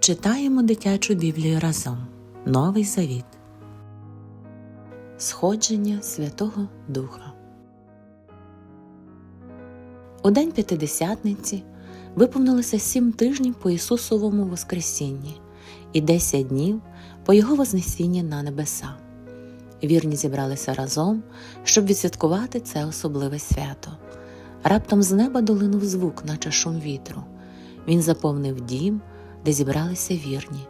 Читаємо дитячу Біблію разом. Новий Завіт. Сходження Святого Духа. У день П'ятидесятниці виповнилося сім тижнів по Ісусовому Воскресінні і десять днів по Його Вознесінні на небеса. Вірні зібралися разом, щоб відсвяткувати це особливе свято. Раптом з неба долинув звук, наче шум вітру. Він заповнив дім, де зібралися вірні.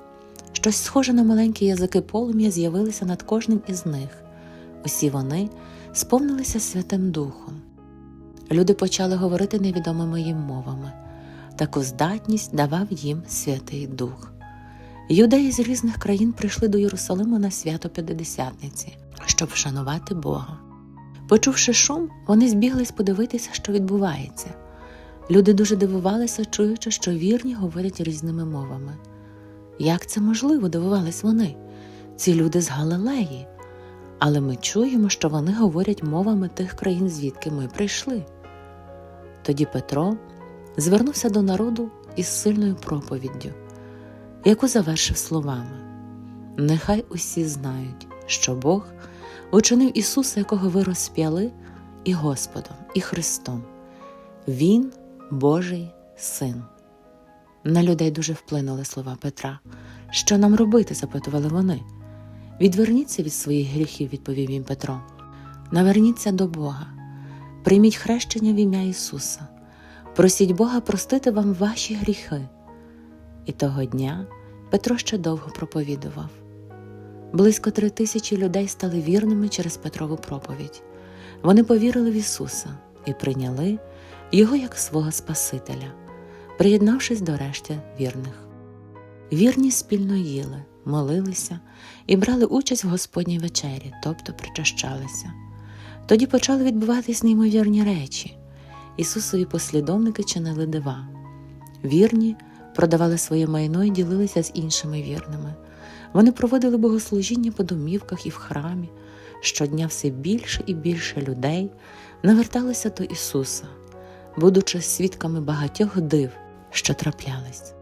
Щось схоже на маленькі язики полум'я з'явилися над кожним із них. Усі вони сповнилися Святим Духом. Люди почали говорити невідомими їм мовами. Таку здатність давав їм Святий Дух. Юдеї з різних країн прийшли до Єрусалиму на свято П'ятидесятниці, щоб вшанувати Бога. Почувши шум, вони збіглись подивитися, що відбувається. Люди дуже дивувалися, чуючи, що вірні говорять різними мовами. Як це можливо, дивувались вони? Ці люди з Галилеї. Але ми чуємо, що вони говорять мовами тих країн, звідки ми прийшли. Тоді Петро звернувся до народу із сильною проповіддю, яку завершив словами: Нехай усі знають, що Бог учинив Ісуса, якого ви розп'яли, і Господом, і Христом. Він Божий Син. На людей дуже вплинули слова Петра. Що нам робити? запитували вони. Відверніться від своїх гріхів, відповів їм Петро. Наверніться до Бога, прийміть хрещення в ім'я Ісуса, просіть Бога простити вам ваші гріхи. І того дня Петро ще довго проповідував. Близько три тисячі людей стали вірними через Петрову проповідь. Вони повірили в Ісуса і прийняли Його як свого Спасителя, приєднавшись до решти вірних. Вірні спільно їли, молилися і брали участь в Господній вечері, тобто причащалися. Тоді почали відбуватись неймовірні речі. Ісусові послідовники чинили дива. Вірні продавали своє майно і ділилися з іншими вірними. Вони проводили богослужіння по домівках і в храмі. Щодня все більше і більше людей наверталися до Ісуса, будучи свідками багатьох див, що траплялись.